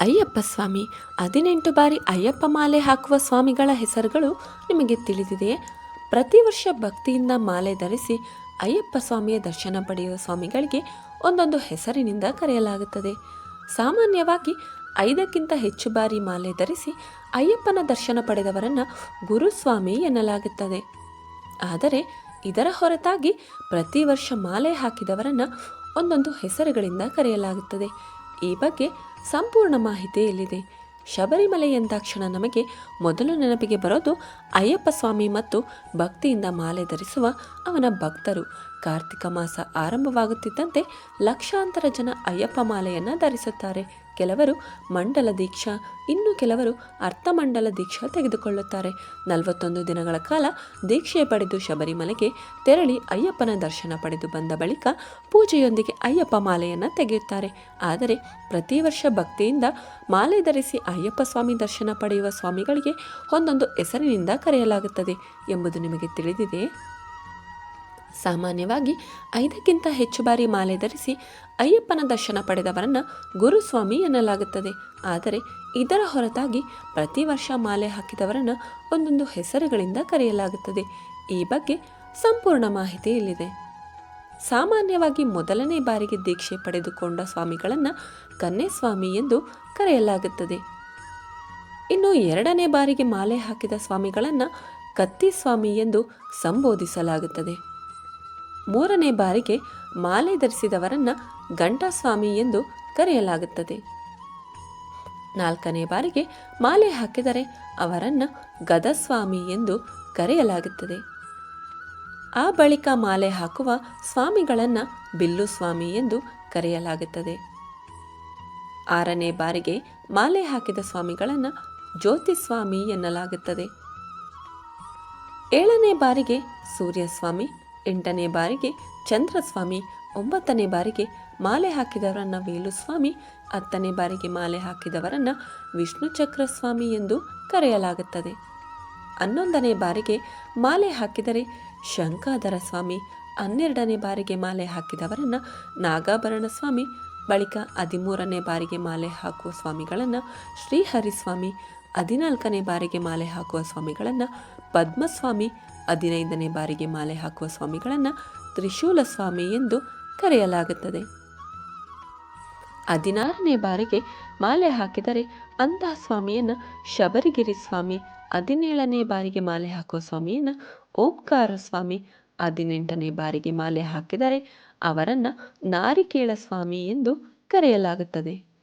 ಅಯ್ಯಪ್ಪ ಸ್ವಾಮಿ, ಹದಿನೆಂಟು ಬಾರಿ ಅಯ್ಯಪ್ಪ ಮಾಲೆ ಹಾಕುವ ಸ್ವಾಮಿಗಳ ಹೆಸರುಗಳು ನಿಮಗೆ ತಿಳಿದಿದೆಯೇ? ಪ್ರತಿ ವರ್ಷ ಭಕ್ತಿಯಿಂದ ಮಾಲೆ ಧರಿಸಿ ಅಯ್ಯಪ್ಪ ಸ್ವಾಮಿಯ ದರ್ಶನ ಪಡೆಯುವ ಸ್ವಾಮಿಗಳಿಗೆ ಒಂದೊಂದು ಹೆಸರಿನಿಂದ ಕರೆಯಲಾಗುತ್ತದೆ. ಸಾಮಾನ್ಯವಾಗಿ ಐದಕ್ಕಿಂತ ಹೆಚ್ಚು ಬಾರಿ ಮಾಲೆ ಧರಿಸಿ ಅಯ್ಯಪ್ಪನ ದರ್ಶನ ಪಡೆದವರನ್ನು ಗುರುಸ್ವಾಮಿ ಎನ್ನಲಾಗುತ್ತದೆ. ಆದರೆ ಇದರ ಹೊರತಾಗಿ ಪ್ರತಿ ವರ್ಷ ಮಾಲೆ ಹಾಕಿದವರನ್ನು ಒಂದೊಂದು ಹೆಸರುಗಳಿಂದ ಕರೆಯಲಾಗುತ್ತದೆ. ಈ ಬಗ್ಗೆ ಸಂಪೂರ್ಣ ಮಾಹಿತಿ ಇಲ್ಲಿದೆ. ಶಬರಿಮಲೆ ಎಂದಾಕ್ಷಣ ನಮಗೆ ಮೊದಲು ನೆನಪಿಗೆ ಬರೋದು ಅಯ್ಯಪ್ಪ ಸ್ವಾಮಿ ಮತ್ತು ಭಕ್ತಿಯಿಂದ ಮಾಲೆ ಧರಿಸುವ ಅವನ ಭಕ್ತರು. ಕಾರ್ತಿಕ ಮಾಸ ಆರಂಭವಾಗುತ್ತಿದ್ದಂತೆ ಲಕ್ಷಾಂತರ ಜನ ಅಯ್ಯಪ್ಪ ಮಾಲೆಯನ್ನು ಧರಿಸುತ್ತಾರೆ. ಕೆಲವರು ಮಂಡಲ ದೀಕ್ಷಾ, ಇನ್ನು ಕೆಲವರು ಅರ್ಥಮಂಡಲ ದೀಕ್ಷಾ ತೆಗೆದುಕೊಳ್ಳುತ್ತಾರೆ. ನಲವತ್ತೊಂದು ದಿನಗಳ ಕಾಲ ದೀಕ್ಷೆ ಪಡೆದು ಶಬರಿಮಲೆಗೆ ತೆರಳಿ ಅಯ್ಯಪ್ಪನ ದರ್ಶನ ಪಡೆದು ಬಂದ ಬಳಿಕ ಪೂಜೆಯೊಂದಿಗೆ ಅಯ್ಯಪ್ಪ ಮಾಲೆಯನ್ನು ತೆಗೆಯುತ್ತಾರೆ. ಆದರೆ ಪ್ರತಿ ವರ್ಷ ಭಕ್ತಿಯಿಂದ ಮಾಲೆ ಧರಿಸಿ ಅಯ್ಯಪ್ಪ ಸ್ವಾಮಿ ದರ್ಶನ ಪಡೆಯುವ ಸ್ವಾಮಿಗಳಿಗೆ ಒಂದೊಂದು ಹೆಸರಿನಿಂದ ಕರೆಯಲಾಗುತ್ತದೆ. ಎಂಬುದು ನಿಮಗೆ ತಿಳಿದಿದೆಯೇ? ಸಾಮಾನ್ಯವಾಗಿ ಐದಕ್ಕಿಂತ ಹೆಚ್ಚು ಬಾರಿ ಮಾಲೆ ಧರಿಸಿ ಅಯ್ಯಪ್ಪನ ದರ್ಶನ ಪಡೆದವರನ್ನು ಗುರುಸ್ವಾಮಿ ಎನ್ನಲಾಗುತ್ತದೆ. ಆದರೆ ಇದರ ಹೊರತಾಗಿ ಪ್ರತಿ ವರ್ಷ ಮಾಲೆ ಹಾಕಿದವರನ್ನು ಒಂದೊಂದು ಹೆಸರುಗಳಿಂದ ಕರೆಯಲಾಗುತ್ತದೆ. ಈ ಬಗ್ಗೆ ಸಂಪೂರ್ಣ ಮಾಹಿತಿ ಇಲ್ಲಿದೆ. ಸಾಮಾನ್ಯವಾಗಿ ಮೊದಲನೇ ಬಾರಿಗೆ ದೀಕ್ಷೆ ಪಡೆದುಕೊಂಡ ಸ್ವಾಮಿಗಳನ್ನು ಕನ್ಯಸ್ವಾಮಿ ಎಂದು ಕರೆಯಲಾಗುತ್ತದೆ. ಇನ್ನು ಎರಡನೇ ಬಾರಿಗೆ ಮಾಲೆ ಹಾಕಿದ ಸ್ವಾಮಿಗಳನ್ನು ಕತ್ತಿ ಸ್ವಾಮಿ ಎಂದು ಸಂಬೋಧಿಸಲಾಗುತ್ತದೆ. ಮೂರನೇ ಬಾರಿಗೆ ಮಾಲೆ ಧರಿಸಿದವರನ್ನು ಗಂಟಾಸ್ವಾಮಿ ಎಂದು ಕರೆಯಲಾಗುತ್ತದೆ. ನಾಲ್ಕನೇ ಬಾರಿಗೆ ಮಾಲೆ ಹಾಕಿದರೆ ಅವರನ್ನು ಗದಸ್ವಾಮಿ ಎಂದು ಕರೆಯಲಾಗುತ್ತದೆ. ಆ ಬಳಿಕ ಮಾಲೆ ಹಾಕುವ ಸ್ವಾಮಿಗಳನ್ನು ಬಿಲ್ಲು ಸ್ವಾಮಿ ಎಂದು ಕರೆಯಲಾಗುತ್ತದೆ. ಆರನೇ ಬಾರಿಗೆ ಮಾಲೆ ಹಾಕಿದ ಸ್ವಾಮಿಗಳನ್ನು ಜ್ಯೋತಿಸ್ವಾಮಿ ಎನ್ನಲಾಗುತ್ತದೆ. ಏಳನೇ ಬಾರಿಗೆ ಸೂರ್ಯಸ್ವಾಮಿ ಎಂಟನೇ ಬಾರಿಗೆ ಚಂದ್ರಸ್ವಾಮಿ, ಒಂಬತ್ತನೇ ಬಾರಿಗೆ ಮಾಲೆ ಹಾಕಿದವರನ್ನು ವೇಲುಸ್ವಾಮಿ, ಹತ್ತನೇ ಬಾರಿಗೆ ಮಾಲೆ ಹಾಕಿದವರನ್ನು ವಿಷ್ಣು ಚಕ್ರಸ್ವಾಮಿ ಎಂದು ಕರೆಯಲಾಗುತ್ತದೆ. ಹನ್ನೊಂದನೇ ಬಾರಿಗೆ ಮಾಲೆ ಹಾಕಿದರೆ ಶಂಕಾಧರ ಸ್ವಾಮಿ ಹನ್ನೆರಡನೇ ಬಾರಿಗೆ ಮಾಲೆ ಹಾಕಿದವರನ್ನು ನಾಗಾಭರಣ ಸ್ವಾಮಿ ಬಳಿಕ ಹದಿಮೂರನೇ ಬಾರಿಗೆ ಮಾಲೆ ಹಾಕುವ ಸ್ವಾಮಿಗಳನ್ನು ಶ್ರೀಹರಿಸ್ವಾಮಿ, ಹದಿನಾಲ್ಕನೇ ಬಾರಿಗೆ ಮಾಲೆ ಹಾಕುವ ಸ್ವಾಮಿಗಳನ್ನು ಪದ್ಮಸ್ವಾಮಿ ಹದಿನೈದನೇ ಬಾರಿಗೆ ಮಾಲೆ ಹಾಕುವ ಸ್ವಾಮಿಗಳನ್ನು ತ್ರಿಶೂಲ ಸ್ವಾಮಿ ಎಂದು ಕರೆಯಲಾಗುತ್ತದೆ. ಹದಿನಾರನೇ ಬಾರಿಗೆ ಮಾಲೆ ಹಾಕಿದರೆ ಅಂತಹ ಸ್ವಾಮಿಯನ್ನು ಶಬರಿಗಿರಿ ಸ್ವಾಮಿ, ಹದಿನೇಳನೇ ಬಾರಿಗೆ ಮಾಲೆ ಹಾಕುವ ಸ್ವಾಮಿಯನ್ನು ಓಂಕಾರ ಸ್ವಾಮಿ, ಹದಿನೆಂಟನೇ ಬಾರಿಗೆ ಮಾಲೆ ಹಾಕಿದರೆ ಅವರನ್ನು ನಾರಿಕೇಳ ಸ್ವಾಮಿ ಎಂದು ಕರೆಯಲಾಗುತ್ತದೆ.